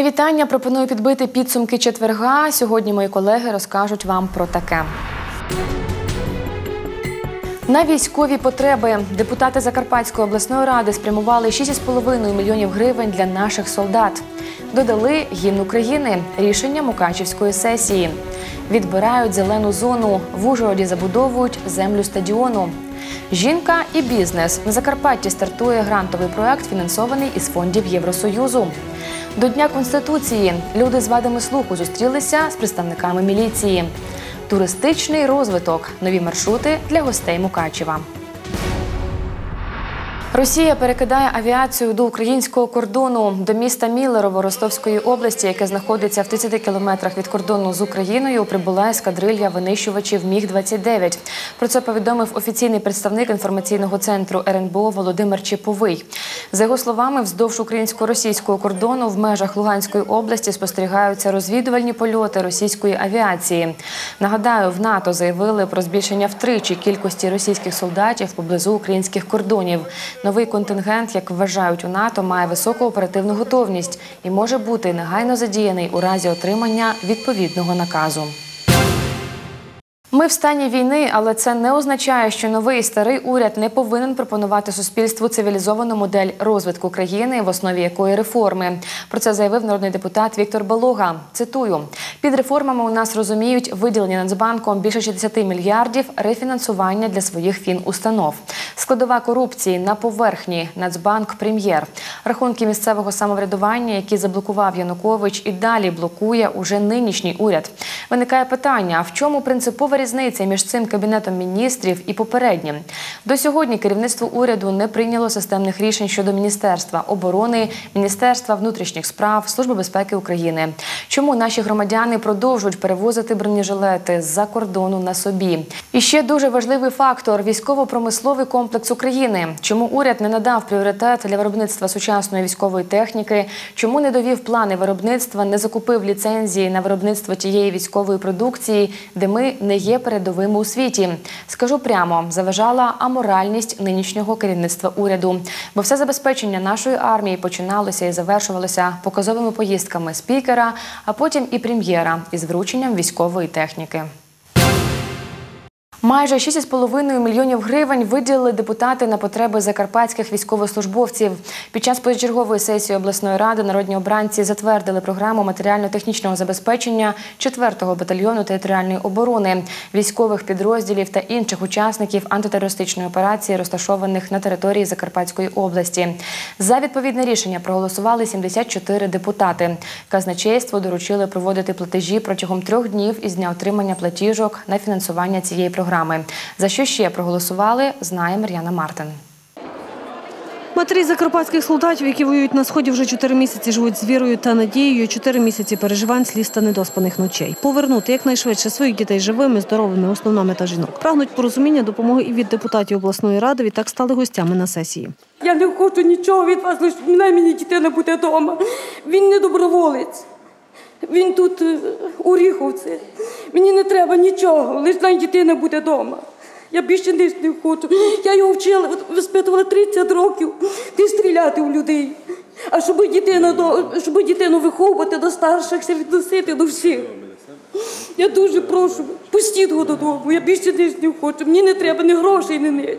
Мої вітання. Пропоную підбити підсумки четверга. Сьогодні мої колеги розкажуть вам про таке. На військові потреби депутати Закарпатської обласної ради спрямували 6,5 мільйонів гривень для наших солдат. Додали гімн України рішення Мукачівської сесії. Відбирають зелену зону. В Ужгороді забудовують землю стадіону. Жінка і бізнес на Закарпатті стартує грантовий проект, фінансований із фондів Євросоюзу. До Дня Конституції люди з вадами слуху зустрілися з представниками міліції. Туристичний розвиток, нові маршрути для гостей Мукачева. Росія перекидає авіацію до українського кордону до міста Мілерово Ростовської області, яке знаходиться в 30 кілометрах від кордону з Україною. Прибула ескадрилья винищувачів Міг 29 Про це повідомив офіційний представник інформаційного центру РНБО Володимир Чеповий. За його словами, вздовж українсько-російського кордону в межах Луганської області спостерігаються розвідувальні польоти російської авіації. Нагадаю, в НАТО заявили про збільшення втричі кількості російських солдатів поблизу українських кордонів. Новий контингент, як вважають у НАТО, має високу оперативну готовність і може бути негайно задіяний у разі отримання відповідного наказу. Ми в стані війни, але це не означає, що новий і старий уряд не повинен пропонувати суспільству цивілізовану модель розвитку країни, в основі якої реформи. Про це заявив народний депутат Віктор Балога. Цитую: під реформами у нас розуміють виділення Нацбанком більше 60 мільярдів рефінансування для своїх фінустанов. Складова корупції на поверхні Нацбанк Прем'єр. Рахунки місцевого самоврядування, які заблокував Янукович, і далі блокує уже нинішній уряд. Виникає питання: в чому принципова різниця між цим кабінетом міністрів і попереднім? До сьогодні керівництво уряду не прийняло системних рішень щодо міністерства оборони, міністерства внутрішніх справ, служби безпеки України. Чому наші громадяни продовжують перевозити бронежилети з-за кордону на собі? І ще дуже важливий фактор військово-промисловий комплекс України. Чому уряд не надав пріоритет для виробництва сучасної військової техніки? Чому не довів плани виробництва, не закупив ліцензії на виробництво тієї військової продукції, де ми не є передовими у світі? Скажу прямо, заважала аморальність нинішнього керівництва уряду, бо все забезпечення нашої армії починалося і завершувалося показовими поїздками спікера, а потім і прем'єра із врученням військової техніки. Майже 6,5 мільйонів гривень виділили депутати на потреби закарпатських військовослужбовців. Під час позачергової сесії обласної ради народні обранці затвердили програму матеріально-технічного забезпечення 4-го батальйону територіальної оборони, військових підрозділів та інших учасників антитерористичної операції, розташованих на території Закарпатської області. За відповідне рішення проголосували 74 депутати. Казначейство доручили проводити платежі протягом трьох днів із дня отримання платіжок на фінансування цієї програми програми. За що ще проголосували, знає Мар'яна Мартин. Матері закарпатських солдатів, які воюють на сході вже чотири місяці, живуть з вірою та надією. Чотири місяці переживань, сліз та недоспаних ночей. Повернути якнайшвидше своїх дітей живими, здоровими, основна мета жінок. Прагнуть порозуміння, допомоги і від депутатів обласної ради. Відтак стали гостями на сесії. Я не хочу нічого від вас, лише мене мені дитина буде вдома. Він не доброволець. Він тут е, у Ріховці. Мені не треба нічого, лише най дитина буде вдома. Я більше не хочу. Я його вчила, виспитувала 30 років, не стріляти в людей. А щоб дитину, щоб дитину виховувати до старших, відносити до всіх. Я дуже прошу, пустіть його додому. Я більше не хочу. Мені не треба ні грошей, ні ніч.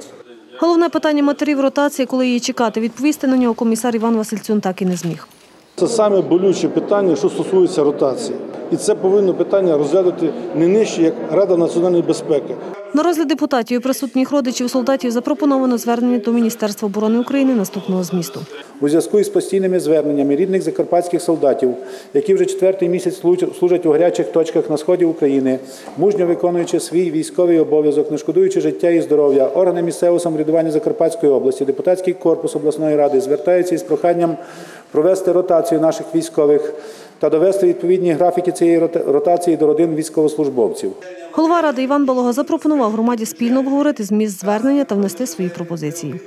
Головне питання матерів ротації, коли її чекати. Відповісти на нього комісар Іван Васильцюн так і не зміг. Це саме болюче питання, що стосується ротації, і це повинно питання розглядати не нижче як Рада національної безпеки. На розгляд депутатів і присутніх родичів солдатів запропоновано звернення до Міністерства оборони України наступного змісту. У зв'язку із постійними зверненнями рідних закарпатських солдатів, які вже четвертий місяць служать у гарячих точках на сході України, мужньо виконуючи свій військовий обов'язок, не шкодуючи життя і здоров'я, органи місцевого самоврядування Закарпатської області, депутатський корпус обласної ради звертаються із проханням провести ротацію наших військових та довести відповідні графіки цієї ротації до родин військовослужбовців. Голова ради Іван Болога запропонував громаді спільно обговорити зміст звернення та внести свої пропозиції.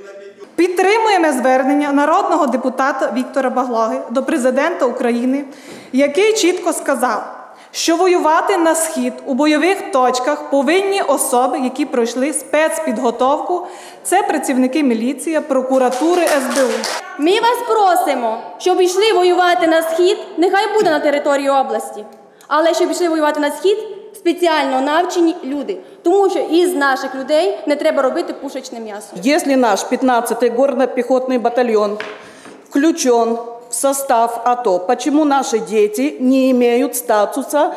Підтримуємо звернення народного депутата Віктора Баглаги до президента України, який чітко сказав, що воювати на схід у бойових точках повинні особи, які пройшли спецпідготовку. Це працівники міліції, прокуратури, СБУ. Ми вас просимо, щоб йшли воювати на схід, нехай буде на території області, але щоб йшли воювати на схід спеціально навчені люди, тому що із наших людей не треба робити пушечне м'ясо. Если наш 15-й горно-пехотный батальон включен состав АТО, почему наши дети не имеют статуса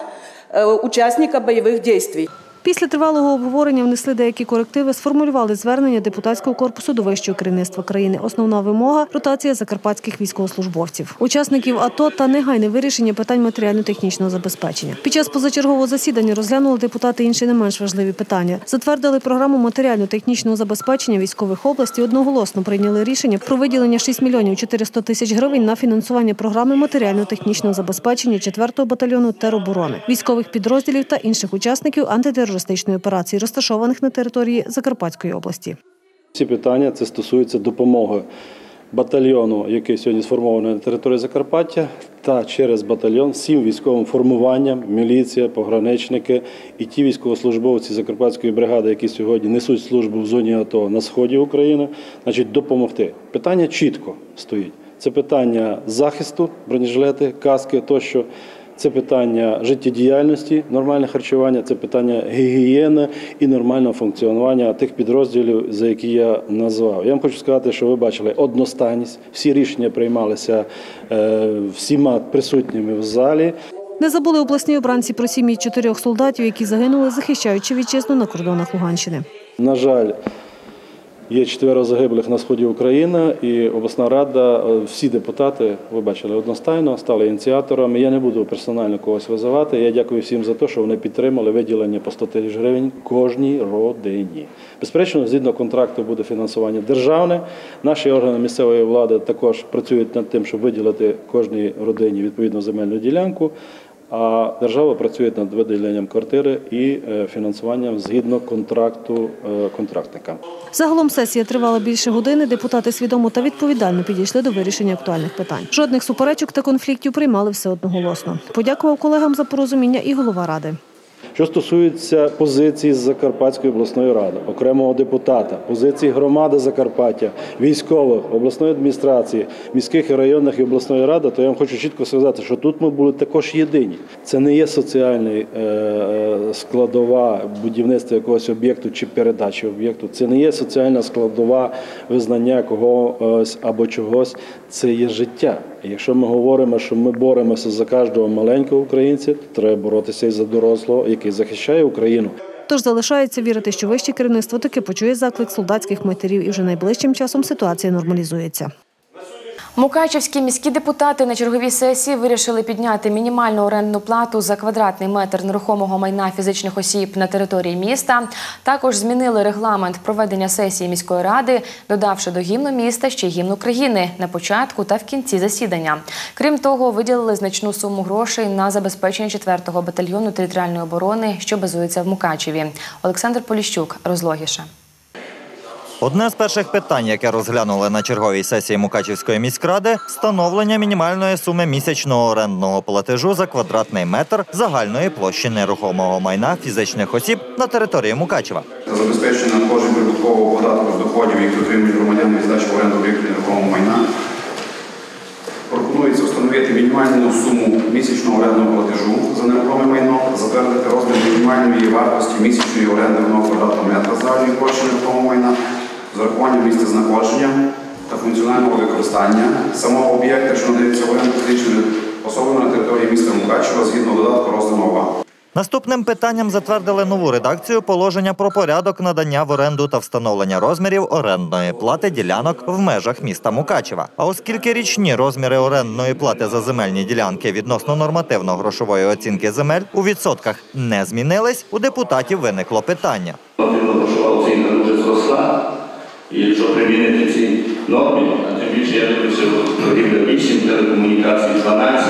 э, участника боевых действий? Після тривалого обговорення внесли деякі корективи, сформулювали звернення депутатського корпусу до вищого керівництва країни. Основна вимога ротація закарпатських військовослужбовців, учасників АТО та негайне вирішення питань матеріально-технічного забезпечення. Під час позачергового засідання розглянули депутати інші не менш важливі питання. Затвердили програму матеріально-технічного забезпечення військових областей. Одноголосно прийняли рішення про виділення 6 мільйонів 400 тисяч гривень на фінансування програми матеріально-технічного забезпечення 4-го батальйону тероборони, військових підрозділів та інших учасників антитерористичної операції, розташованих на території Закарпатської області. Ці питання це стосується допомоги батальйону, який сьогодні сформований на території Закарпаття, та через батальйон всім військовим формуванням, міліція, пограничники і ті військовослужбовці Закарпатської бригади, які сьогодні несуть службу в зоні АТО на сході України, значить допомогти. Питання чітко стоїть. Це питання захисту, бронежилети, каски тощо. Це питання життєдіяльності, нормальне харчування, це питання гігієни і нормального функціонування тих підрозділів, за які я назвав. Я вам хочу сказати, що ви бачили одностайність. Всі рішення приймалися е, всіма присутніми в залі. Не забули обласні обранці про сім'ї чотирьох солдатів, які загинули, захищаючи вітчизну на кордонах Луганщини. На жаль, є четверо загиблих на сході України, і обласна рада, е, всі депутати, ви бачили, одностайно стали ініціаторами. Я не буду персонально когось визивати. Я дякую всім за те, що вони підтримали виділення по 100 тисяч гривень кожній родині. Безперечно, згідно контракту буде фінансування державне. Наші органи місцевої влади також працюють над тим, щоб виділити кожній родині відповідну земельну ділянку. А держава працює над виділенням квартири і е, фінансуванням згідно контракту е, контрактника. Загалом сесія тривала більше години. Депутати свідомо та відповідально підійшли до вирішення актуальних питань. Жодних суперечок та конфліктів приймали все одноголосно. Подякував колегам за порозуміння і голова ради. Що стосується позиції з Закарпатської обласної ради, окремого депутата, позиції громади Закарпаття, військових, обласної адміністрації, міських і районних і обласної ради, то я вам хочу чітко сказати, що тут ми були також єдині. Це не є соціальний е, е, складова будівництва якогось об'єкту чи передачі об'єкту. Це не є соціальна складова визнання когось або чогось. Це є життя. Якщо ми говоримо, що ми боремося за кожного маленького українця, то треба боротися і за дорослого, який захищає Україну. Тож залишається вірити, що вище керівництво таки почує заклик солдатських матерів, і вже найближчим часом ситуація нормалізується. Мукачівські міські депутати на черговій сесії вирішили підняти мінімальну орендну плату за квадратний метр нерухомого майна фізичних осіб на території міста. Також змінили регламент проведення сесії міської ради, додавши до гімну міста ще й гімн України на початку та в кінці засідання. Крім того, виділили значну суму грошей на забезпечення 4-го батальйону територіальної оборони, що базується в Мукачеві. Олександр Поліщук розлогіше. Одне з перших питань, яке розглянули на черговій сесії Мукачівської міськради, встановлення мінімальної суми місячного орендного платежу за квадратний метр загальної площі нерухомого майна фізичних осіб на території Мукачева. Забезпечення надходжень прибуткового податку з доходів, які отримують громадяни здачі в оренду об'єктів нерухомого майна. Пропонується встановити мінімальну суму місячного орендного платежу за нерухоме майно, затвердити розмір мінімальної вартості місячної оренди одного квадратного метра загальної площі нерухомого майна з урахуванням місця знаходження та функціонального використання самого об'єкта, що надається в оренду фізичними особами на території міста Мукачева згідно додатку 2. Наступним питанням затвердили нову редакцію положення про порядок надання в оренду та встановлення розмірів орендної плати ділянок в межах міста Мукачева. А оскільки річні розміри орендної плати за земельні ділянки відносно нормативно-грошової оцінки земель у відсотках не змінились, у депутатів виникло питання. Нормативно-грошова оцінка дуже зросла. І якщо примінити ці норми, а тим більше я дивлюся торгівля 8, телекомунікації 12,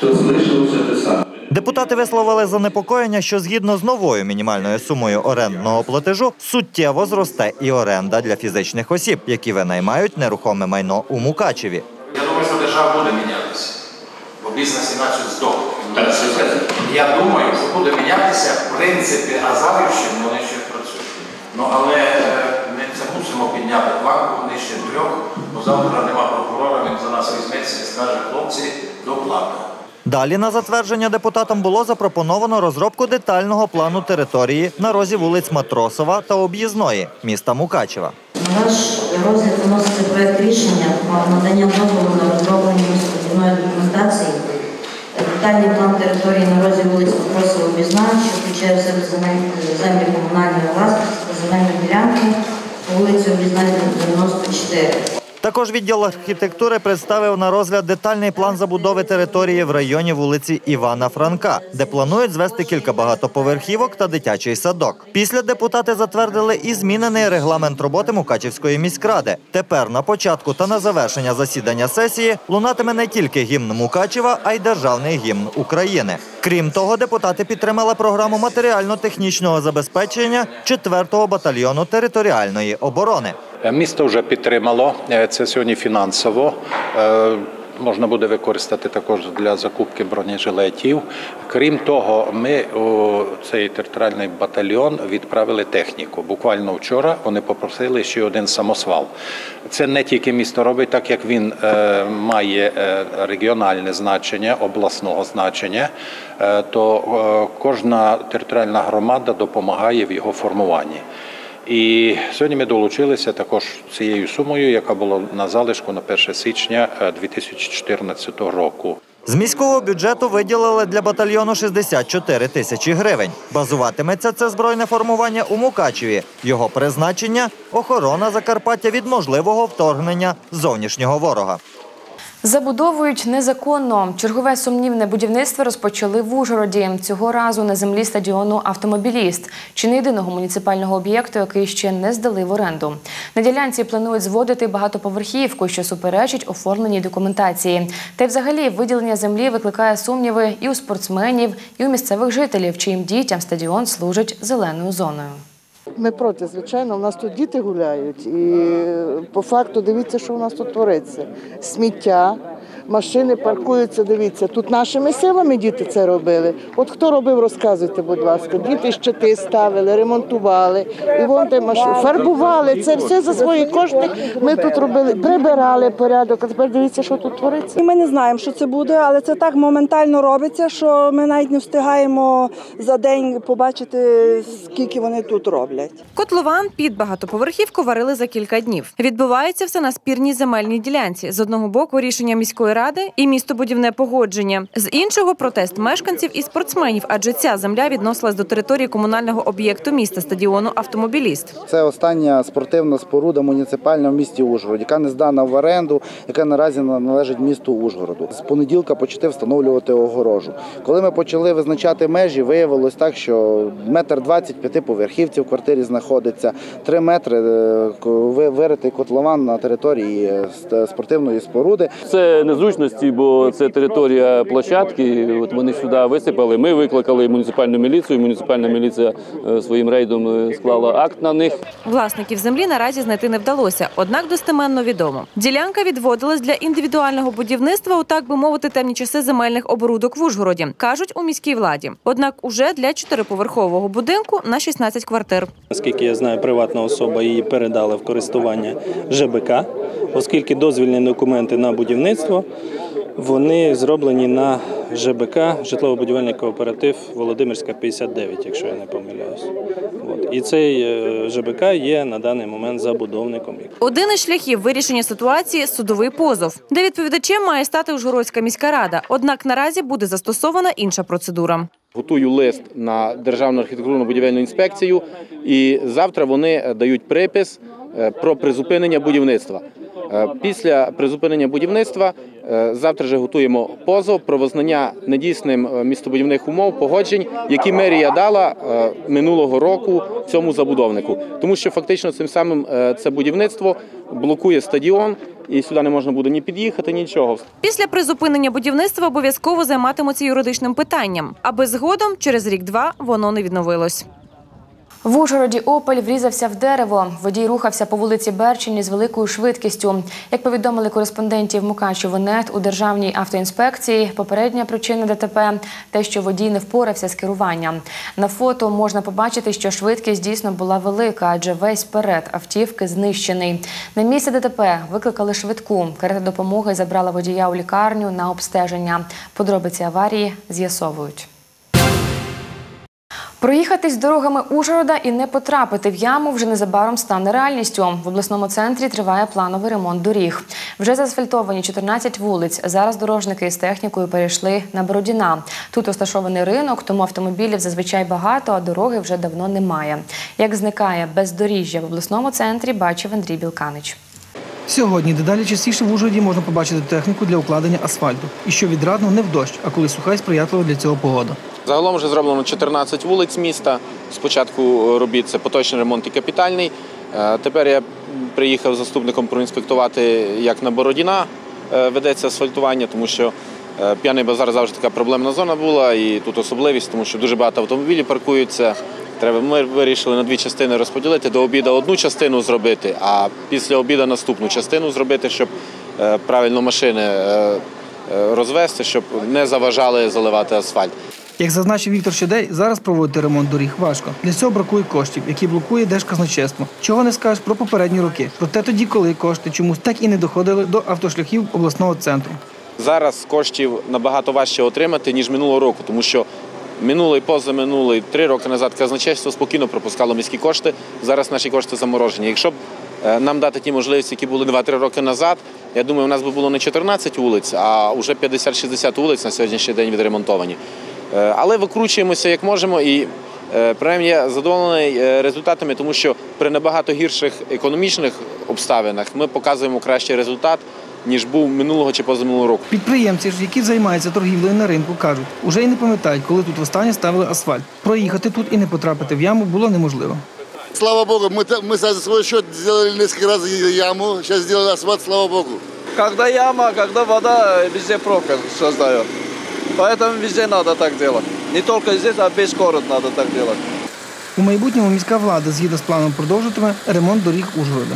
то залишилося те саме. Депутати висловили занепокоєння, що згідно з новою мінімальною сумою орендного платежу суттєво зросте і оренда для фізичних осіб, які винаймають нерухоме майно у Мукачеві. Я думаю, що держава буде мінятися, бо бізнес. Так це? Я думаю, що буде мінятися принципи Азарівщини, вони ще працюють. Ну але е, мусимо підняти планку нижче трьох, бо завтра нема прокурора, він за нас візьметься і скаже, хлопці, до доплата. Далі на затвердження депутатам було запропоновано розробку детального плану території на розі вулиць Матросова та Об'їзної міста Мукачева. На ваш розгляд виноситься проект рішення про надання дозволу на розроблення містобудівної документації. Детальний план території на розі вулиць Матросова Об'їзна, що включає в себе землі комунальної власності та земельні ділянки вулиці Об'їзна 94. Також відділ архітектури представив на розгляд детальний план забудови території в районі вулиці Івана Франка, де планують звести кілька багатоповерхівок та дитячий садок. Після депутати затвердили і змінений регламент роботи Мукачівської міськради. Тепер на початку та на завершення засідання сесії лунатиме не тільки гімн Мукачева, а й державний гімн України. Крім того, депутати підтримали програму матеріально-технічного забезпечення 4-го батальйону територіальної оборони. Е, Місто вже підтримало е, це сьогодні фінансово. Е, Можна буде використати також для закупки бронежилетів. Крім того, ми у цей територіальний батальйон відправили техніку. Буквально вчора вони попросили ще один самосвал. Це не тільки місто робить, так як він має регіональне значення, обласного значення, то кожна територіальна громада допомагає в його формуванні. І сьогодні ми долучилися також цією сумою, яка була на залишку на 1 січня е, 2014 року. З міського бюджету виділили для батальйону 64 тисячі гривень. Базуватиметься це збройне формування у Мукачеві. Його призначення охорона Закарпаття від можливого вторгнення зовнішнього ворога. Забудовують незаконно. Чергове сумнівне будівництво розпочали в Ужгороді. Цього разу на землі стадіону Автомобіліст, чи не єдиного муніципального об'єкту, який ще не здали в оренду. На ділянці планують зводити багатоповерхівку, що суперечить оформленій документації. Та й взагалі виділення землі викликає сумніви і у спортсменів, і у місцевих жителів, чиїм дітям стадіон служить зеленою зоною. Ми проти, звичайно, у нас тут діти гуляють, і по факту дивіться, що у нас тут твориться. Сміття, машини паркуються, дивіться. Тут нашими силами діти це робили. От хто робив, розказуйте, будь ласка. Діти щити ставили, ремонтували, і вон де машини, фарбували. Це все за свої кошти. Ми тут робили, прибирали порядок. А тепер дивіться, що тут твориться. І ми не знаємо, що це буде, але це так моментально робиться, що ми навіть не встигаємо за день побачити, скільки вони тут роблять. Котлован під багатоповерхівку варили за кілька днів. Відбувається все на спірній земельній ділянці. З одного боку рішення міської ради і містобудівне погодження, з іншого протест мешканців і спортсменів, адже ця земля відносилась до території комунального об'єкту міста стадіону Автомобіліст. Це остання спортивна споруда муніципальна в місті Ужгород, яка не здана в оренду, яка наразі належить місту Ужгороду. З понеділка почали встановлювати огорожу. Коли ми почали визначати межі, виявилось так, що метр двадцять п'ятиповерхівці в квартирі знаходиться, три метри е, ви- виритий котлован на території е, спортивної споруди. Це незручності, бо це територія площадки. От вони сюди висипали. Ми викликали муніципальну міліцію. Муніципальна міліція е, своїм рейдом е, склала акт на них. Власників землі наразі знайти не вдалося, однак достеменно відомо. Ділянка відводилась для індивідуального будівництва у так би мовити темні часи земельних оборудок в Ужгороді, кажуть у міській владі. Однак уже для чотириповерхового будинку на 16 квартир. Наскільки я знаю, приватна особа її передала в користування ЖБК, оскільки дозвільні документи на будівництво вони зроблені на ЖБК житлово-будівельний кооператив Володимирська 59, якщо я не помиляюсь. От. І цей е, ЖБК є на даний момент забудовником. Один із шляхів вирішення ситуації судовий позов, де відповідачем має стати Ужгородська міська рада. Однак наразі буде застосована інша процедура. Готую лист на Державну архітектурну будівельну інспекцію, і завтра вони дають припис е, про призупинення будівництва. Е, Після призупинення будівництва е, завтра же готуємо позов про визнання недійсним е, містобудівних умов погоджень, які мерія дала минулого року цьому забудовнику, тому що фактично цим самим це будівництво блокує стадіон, і сюди не можна буде ні під'їхати, нічого. Після призупинення будівництва обов'язково займатимуться юридичним питанням, аби згодом через рік-два воно не відновилось. В Ужгороді Опель врізався в дерево. Водій рухався по вулиці Берчині з великою швидкістю. Як повідомили кореспондентів Мукачево.нет у Державній автоінспекції, попередня причина ДТП – те, що водій не впорався з керуванням. На фото можна побачити, що швидкість дійсно була велика, адже весь перед автівки знищений. На місце ДТП викликали швидку. Карета допомоги забрала водія у лікарню на обстеження. Подробиці аварії з'ясовують. Проїхатись дорогами Ужгорода і не потрапити в яму вже незабаром стане реальністю. В обласному центрі триває плановий ремонт доріг. Вже заасфальтовані 14 вулиць. Зараз дорожники з технікою перейшли на Бородіна. Тут розташований ринок, тому автомобілів зазвичай багато, а дороги вже давно немає. Як зникає бездоріжжя в обласному центрі, бачив Андрій Білканич. Сьогодні дедалі частіше в Ужгороді можна побачити техніку для укладення асфальту. І що відрадно не в дощ, а коли суха і сприятлива для цього погода. Загалом вже зроблено 14 вулиць міста. Спочатку робіт це поточний ремонт і капітальний. Е, Тепер я приїхав заступником проінспектувати, як на Бородіна е, ведеться асфальтування, тому що е, п'яний базар завжди така проблемна зона була, і тут особливість, тому що дуже багато автомобілів паркуються. Треба ми вирішили на дві частини розподілити. До обіду одну частину зробити, а після обіду наступну частину зробити, щоб е, правильно машини е, е, розвести, щоб не заважали заливати асфальт. Як зазначив Віктор Щедей, зараз проводити ремонт доріг важко. Для цього бракує коштів, які блокує Держказначейство. Чого не скажеш про попередні роки. Проте тоді, коли кошти чомусь так і не доходили до автошляхів обласного центру. Зараз коштів набагато важче отримати, ніж минулого року, тому що минулий, позаминулий, три роки назад казначейство спокійно пропускало міські кошти. Зараз наші кошти заморожені. Якщо б е, нам дати ті можливості, які були 2-3 роки назад, я думаю, у нас би було не 14 вулиць, а вже 50-60 вулиць на сьогоднішній день відремонтовані. Е, Але викручуємося як можемо і е, принаймні я задоволений результатами, тому що при набагато гірших економічних обставинах ми показуємо кращий результат, ніж був минулого чи позаминулого року. Підприємці ж, які займаються торгівлею на ринку, кажуть, уже й не пам'ятають, коли тут востаннє ставили асфальт. Проїхати тут і не потрапити в яму було неможливо. Слава Богу, мы, та- мы за свой счет сделали несколько раз яму, сейчас сделали асфальт, слава Богу. Когда яма, когда вода, везде пробка создает. Поэтому везде надо так делать. Не только здесь, а весь город надо так делать. У майбутньому міська влада згідно з планом продовжитиме ремонт доріг Ужгорода.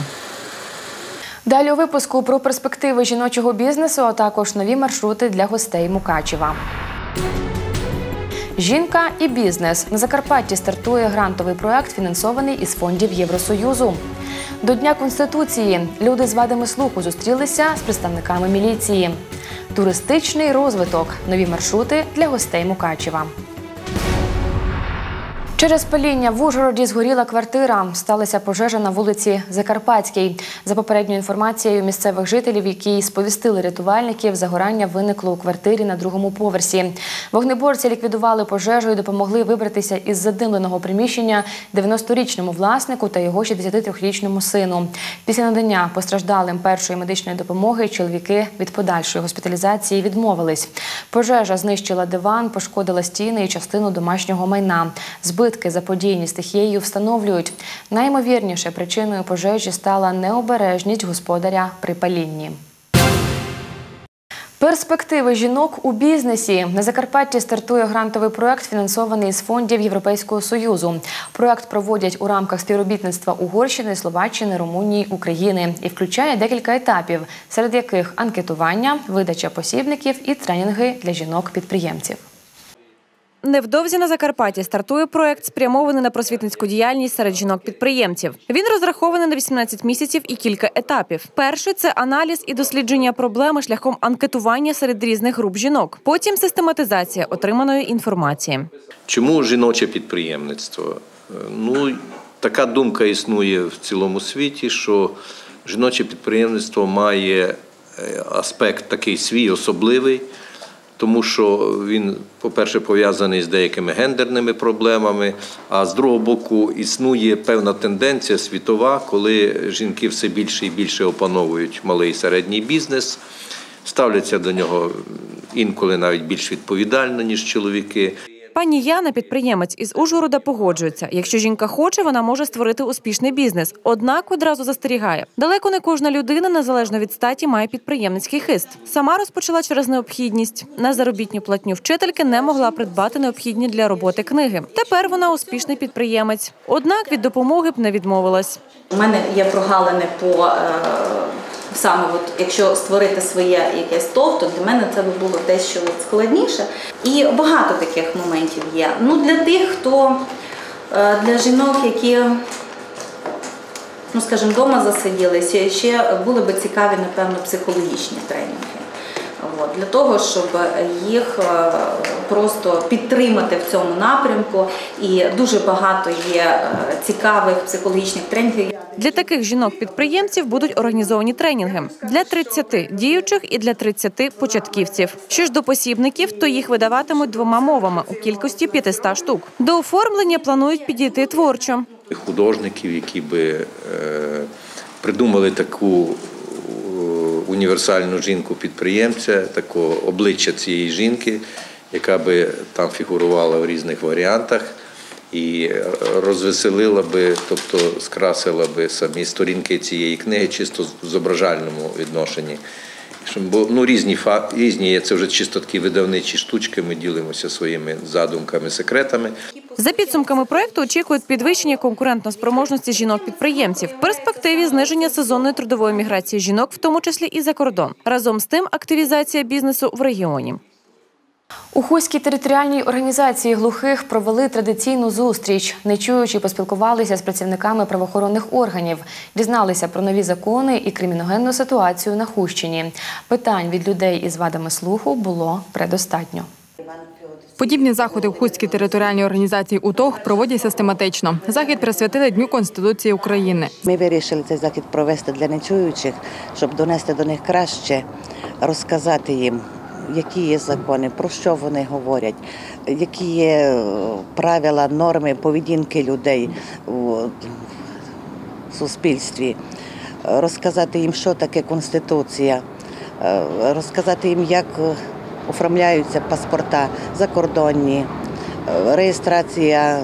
Далі у випуску про перспективи жіночого бізнесу, а також нові маршрути для гостей Мукачева. Жінка і бізнес на Закарпатті стартує грантовий проект, фінансований із фондів Євросоюзу. До Дня Конституції люди з вадами слуху зустрілися з представниками міліції. Туристичний розвиток, нові маршрути для гостей Мукачева. Через паління в Ужгороді згоріла квартира. Сталася пожежа на вулиці Закарпатській. За попередньою інформацією місцевих жителів, які сповістили рятувальників, загорання виникло у квартирі на другому поверсі. Вогнеборці ліквідували пожежу і допомогли вибратися із задимленого приміщення 90-річному власнику та його 63-річному сину. Після надання постраждалим першої медичної допомоги чоловіки від подальшої госпіталізації відмовились. Пожежа знищила диван, пошкодила стіни і частину домашнього майна. Збитки заподіяні стихією встановлюють. Наймовірніше причиною пожежі стала необережність господаря при палінні. Перспективи жінок у бізнесі на Закарпатті стартує грантовий проект, фінансований з фондів Європейського союзу. Проект проводять у рамках співробітництва Угорщини, Словаччини, Румунії, України і включає декілька етапів, серед яких анкетування, видача посібників і тренінги для жінок-підприємців. Невдовзі на Закарпатті стартує проект, спрямований на просвітницьку діяльність серед жінок-підприємців. Він розрахований на 18 місяців і кілька етапів. Перший це аналіз і дослідження проблеми шляхом анкетування серед різних груп жінок. Потім систематизація отриманої інформації. Чому жіноче підприємництво? Е, Ну, така думка існує в цілому світі, що жіноче підприємництво має е, аспект такий свій особливий, тому що він, по-перше, пов'язаний з деякими гендерними проблемами, а з другого боку, існує певна тенденція світова, коли жінки все більше і більше опановують малий і середній бізнес, ставляться до нього інколи навіть більш відповідально, ніж чоловіки. Пані Яна, підприємець із Ужгорода, погоджується. Якщо жінка хоче, вона може створити успішний бізнес. Однак одразу застерігає. Далеко не кожна людина, незалежно від статі, має підприємницький хист. Сама розпочала через необхідність. На заробітню платню вчительки не могла придбати необхідні для роботи книги. Тепер вона успішний підприємець. Однак від допомоги б не відмовилась. У мене є прогалини по е, саме, от, якщо створити своє якесь ТОВ, то для мене це би було дещо складніше. І багато таких моментів є. Ну для тих, хто е, для жінок, які, ну скажімо, вдома засиділися, ще були би цікаві, напевно, психологічні тренінги. От, для того, щоб їх е, просто підтримати в цьому напрямку, і дуже багато є е, цікавих психологічних тренінгів. Для таких жінок-підприємців будуть організовані тренінги для 30 діючих і для 30 початківців. Що ж до посібників, то їх видаватимуть двома мовами у кількості 500 штук. До оформлення планують підійти творчо. художників, які би е, придумали таку універсальну жінку-підприємця, такого обличчя цієї жінки, яка би там фігурувала в різних варіантах і розвеселила би, тобто скрасила би самі сторінки цієї книги чисто в зображальному відношенні. Бо ну, різні, фа, різні це вже чисто такі видавничі штучки, ми ділимося своїми задумками, секретами. За підсумками проекту очікують підвищення конкурентноспроможності жінок-підприємців, перспективі зниження сезонної трудової міграції жінок, в тому числі і за кордон. Разом з тим, активізація бізнесу в регіоні. У Хуській територіальній організації глухих провели традиційну зустріч. Нечуючі поспілкувалися з працівниками правоохоронних органів, дізналися про нові закони і криміногенну ситуацію на Хущині. Питань від людей із вадами слуху було предостатньо. Подібні заходи в Хуській територіальній організації УТОГ проводять систематично. Захід присвятили Дню Конституції України. Ми вирішили цей захід провести для нечуючих, щоб донести до них краще, розказати їм, які є закони, про що вони говорять, які є е, правила, норми поведінки людей у суспільстві, розказати їм, що таке Конституція, е, розказати їм, як е, оформляються паспорта закордонні, е, реєстрація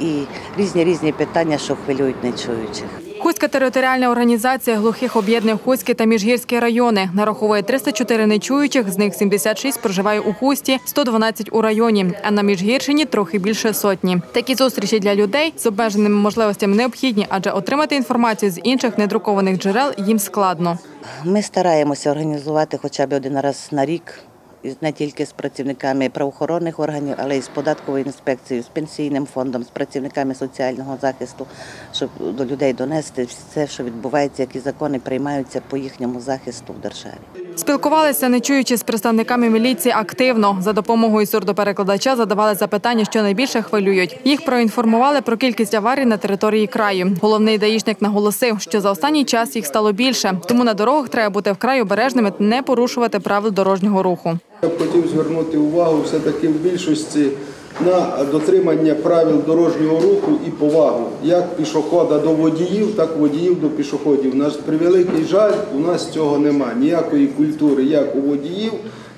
і різні різні питання, що хвилюють нечуючих. Хуська територіальна організація глухих об'єднує Хуський та Міжгірські райони. Нараховує 304 нечуючих, з них 76 проживає у Хусті, 112 у районі, а на Міжгірщині трохи більше сотні. Такі зустрічі для людей з обмеженими можливостями необхідні, адже отримати інформацію з інших недрукованих джерел їм складно. Ми стараємося організувати хоча б один раз на рік. Не тільки з працівниками правоохоронних органів, але й з податковою інспекцією, з пенсійним фондом, з працівниками соціального захисту, щоб до людей донести все, що відбувається, які закони приймаються по їхньому захисту в державі. Спілкувалися нечуючи з представниками міліції активно. За допомогою сурдоперекладача задавали запитання, що найбільше хвилюють. Їх проінформували про кількість аварій на території краю. Головний даїшник наголосив, що за останній час їх стало більше, тому на дорогах треба бути вкрай обережними не порушувати правил дорожнього руху. Я б хотів звернути увагу все-таки в більшості на дотримання правил дорожнього руху і повагу як пішохода до водіїв, так і водіїв до пішоходів. На превеликий жаль, у нас цього немає. Ніякої культури як у водіїв,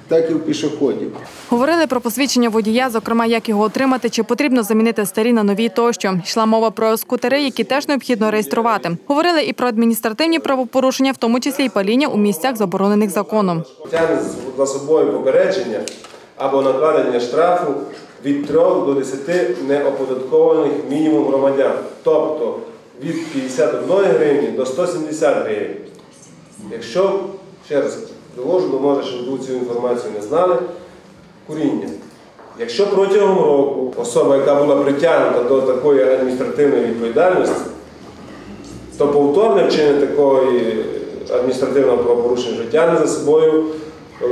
так і у пішоходів. Говорили про посвідчення водія, зокрема, як його отримати, чи потрібно замінити старі на нові тощо. Йшла мова про скутери, які теж необхідно реєструвати. Говорили і про адміністративні правопорушення, в тому числі і паління у місцях, заборонених законом. тягне за собою попередження або накладення штрафу від 3 до 10 неоподаткованих мінімум громадян, тобто від 51 гривні до 170 гривень. Якщо, ще раз довожу, ну може, що ви цю інформацію не знали, куріння. Якщо протягом року особа, яка була притягнута до такої адміністративної відповідальності, то повторне вчинення такої адміністративного правопорушення вже тягне за собою е,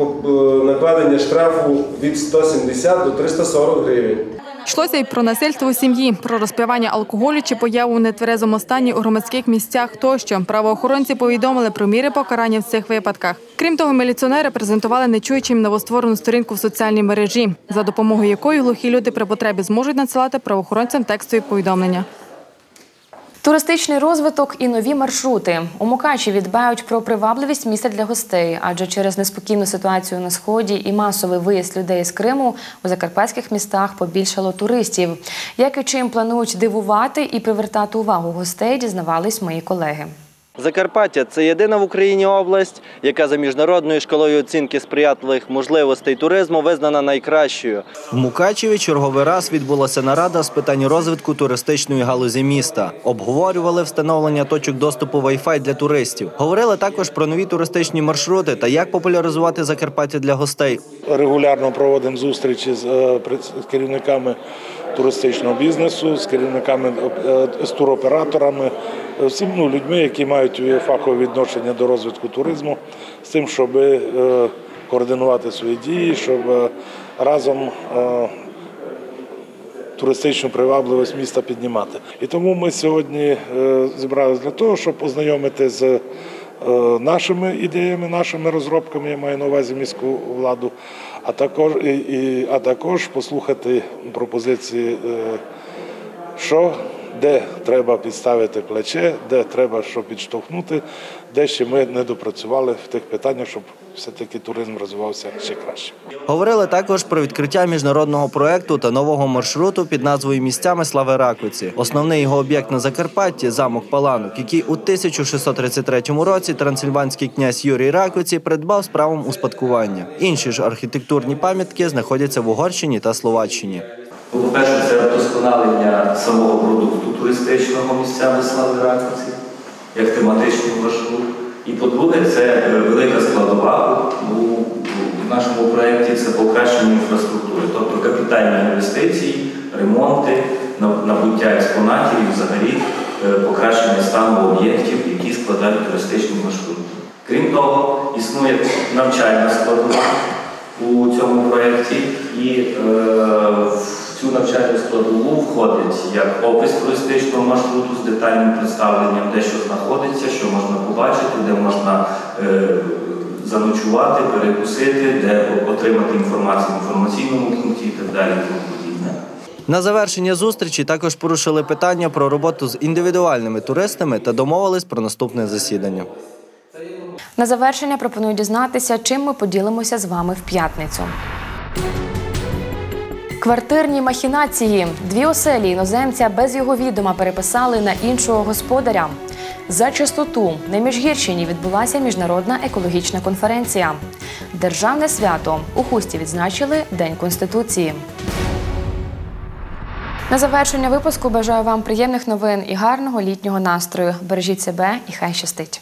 е, накладення штрафу від 170 до 340 гривень. Йшлося й про насильство у сім'ї, про розпивання алкоголю чи появу у нетверезому стані у громадських місцях тощо. Правоохоронці повідомили про міри покарання в цих випадках. Крім того, міліціонери презентували нечуючим новостворену сторінку в соціальній мережі, за допомогою якої глухі люди при потребі зможуть надсилати правоохоронцям текстові повідомлення. Туристичний розвиток і нові маршрути у Мукачеві дбають про привабливість міста для гостей, адже через неспокійну ситуацію на сході і масовий виїзд людей з Криму у закарпатських містах побільшало туристів. Як і чим планують дивувати і привертати увагу гостей, дізнавались мої колеги. Закарпаття це єдина в Україні область, яка за міжнародною шкалою оцінки сприятливих можливостей туризму визнана найкращою. В Мукачеві черговий раз відбулася нарада з питань розвитку туристичної галузі міста. Обговорювали встановлення точок доступу Wi-Fi для туристів. Говорили також про нові туристичні маршрути та як популяризувати Закарпаття для гостей. Регулярно проводимо зустрічі з е, з керівниками туристичного бізнесу, з керівниками е, з туроператорами, е, всім ну, людьми, які мають фахове відношення до розвитку туризму, з тим, щоб е, координувати свої дії, щоб разом туристичну привабливість міста піднімати. І тому ми сьогодні зібралися для того, щоб познайомити з нашими ідеями, нашими розробками, я маю на увазі міську владу, а також, і, а також послухати пропозиції, е, що де треба підставити плече, де треба що підштовхнути, де ще ми не допрацювали в тих питаннях, щоб все-таки туризм розвивався ще краще. Говорили також про відкриття міжнародного проекту та нового маршруту під назвою Місцями слави Ракоці. Основний його об'єкт на Закарпатті замок Паланок, який у 1633 році трансильванський князь Юрій Ракоці придбав з правом успадкування. Інші ж архітектурні пам'ятки знаходяться в Угорщині та Словаччині. По-перше, це вдосконалення самого продукту туристичного місцями слави Раковці, як тематичний маршрут. І по-друге, це е, велика складова у, нашому проєкті це покращення інфраструктури, тобто капітальні інвестиції, ремонти, набуття експонатів і взагалі е, покращення стану об'єктів, які складають туристичний маршрут. Крім того, існує навчальна складова у цьому проєкті, і е, цю навчальну складову входить як опис туристичного маршруту з детальним представленням, де що знаходиться, що можна побачити, де можна е, заночувати, перекусити, де отримати інформацію в інформаційному пункті і так далі. На завершення зустрічі також порушили питання про роботу з індивідуальними туристами та домовились про наступне засідання. На завершення пропоную дізнатися, чим ми поділимося з вами в п'ятницю. Квартирні махінації. Дві оселі іноземця без його відома переписали на іншого господаря. За чистоту на Міжгірщині відбулася міжнародна екологічна конференція. Державне свято у Хусті відзначили День Конституції. На завершення випуску бажаю вам приємних новин і гарного літнього настрою. Бережіть себе і хай щастить.